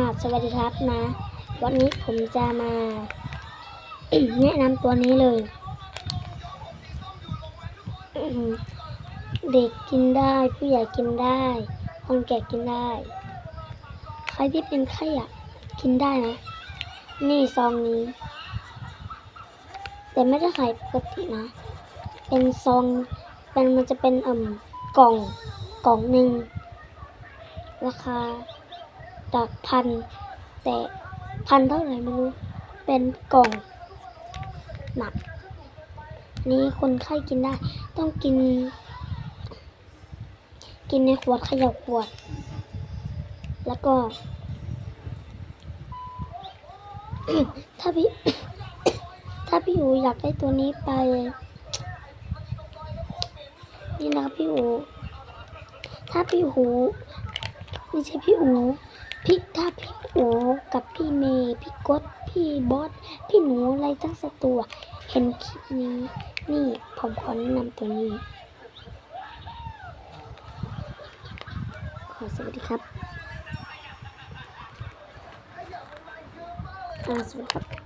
่าสวัสดีครับนะ วันนี้ผมจะมา แนะนำตัวนี้เลย เด็กกินได้ ผู้ใหญ่กินได้คนแก่กินได้ ใครที่เป็นไข้อะกินได้นะ นี่ซองนี้ แต่ไม่ได้ขายปกตินะ เป็นซองเป็นมันจะเป็นอ่มกล่องกล่องหนึ่งราคา จากพัน แต่พันเท่าไหร่ไม่รู้ เป็นกล่องหนัก นี่คนไข้กินได้ ต้องกิน กินในขวดเขยับขวด แล้วก็ ถ้าพี่ ถ้าพี่อูอยากได้ตัวนี้ไป นี่นะพี่อูถ้าพี่หู ไม่ใช่พี่อูพี่ถ้าพี่อูกับพี่เมย์พี่กดพี่บอสพี่หนูอะไรทั้งสตัวเห็นคลิปนี้ นี่ผมขอแนะนำตัวนี้ ขอสวัสดีครับสวัสดีครับ